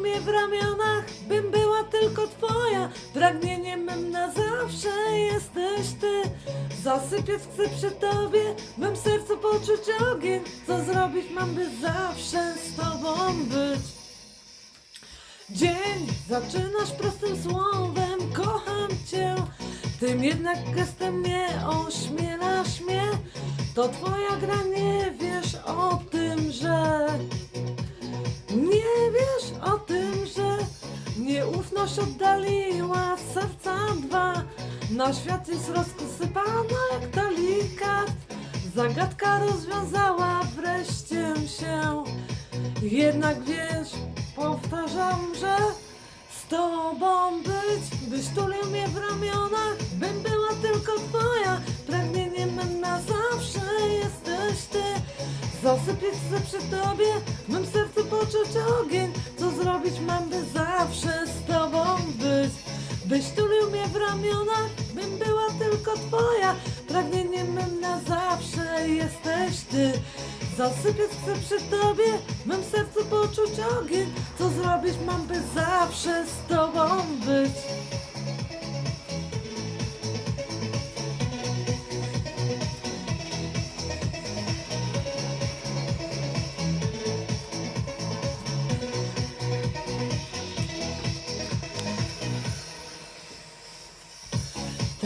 mnie w ramionach, bym była tylko twoja. Pragnieniem mym na zawsze jesteś ty. Zasypiać chcę przy tobie, mym sercu poczuć ogień. Co zrobić mam, by zawsze z tobą być? Dzień zaczynasz prostym słowem, kocham cię. Tym jednak gestem nie ośmielasz mnie. To twoja gra, nieufność oddaliła serca dwa. Na świat jest rozkusypana jak talikat. Zagadka rozwiązała wreszcie się. Jednak wiesz, powtarzam, że z tobą być, byś tulił mnie w ramionach, Zasypiać chcę przy tobie, w mym sercu poczuć ogień. Co zrobić mam, by zawsze z tobą być? Byś tulił mnie w ramionach, bym była tylko twoja. Pragnieniem mym na zawsze jesteś ty. Zasypiać chcę przy tobie, w mym sercu poczuć ogień. Co zrobić mam, by zawsze z tobą być?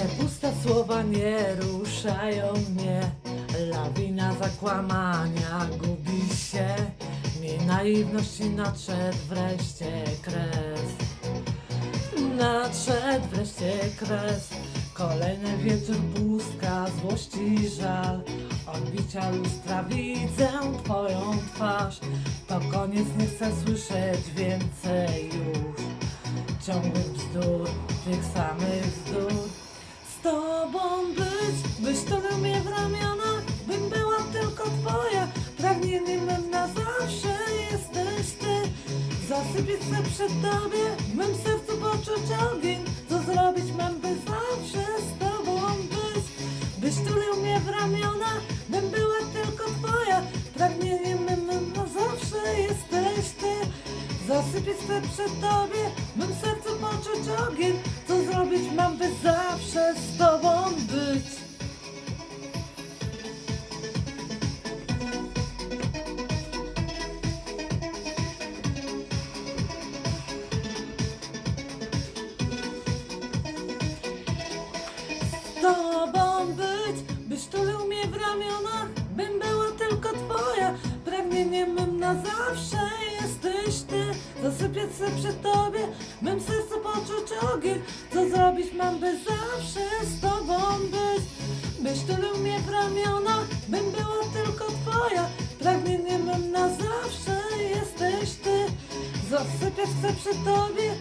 Te puste słowa nie ruszają mnie. Lawina zakłamania gubi się. Mi naiwności nadszedł wreszcie kres. Nadszedł wreszcie kres. Kolejny wieczór pustka, złości żal. Odbicia lustra widzę twoją twarz. To koniec, nie chcę słyszeć więcej już ciągłych bzdur, tych samych bzdur. Tobą być, byś tulił mnie w ramionach, bym była tylko twoja. Pragnieniem na zawsze jesteś ty. Zasypiać chcę przy tobie, w mym sercu poczuć ogień. Co zrobić mam, by zawsze z tobą być? Byś tulił mnie w ramiona, bym była Zasypiać chcę przy tobie, mym sercu poczuć ogień. Co zrobić mam, by zawsze z tobą być? Z tobą być, byś tulił mnie w ramionach, bym była tylko twoja. Pragnieniem mym na zawsze jesteś ty. Zasypiać chcę przy tobie, w mym sercu poczuć ogień. Co zrobić mam, by zawsze z tobą być? Byś tulił mnie w ramionach, bym była tylko twoja. Pragnieniem mym na zawsze jesteś ty. Zasypiać chcę przy tobie,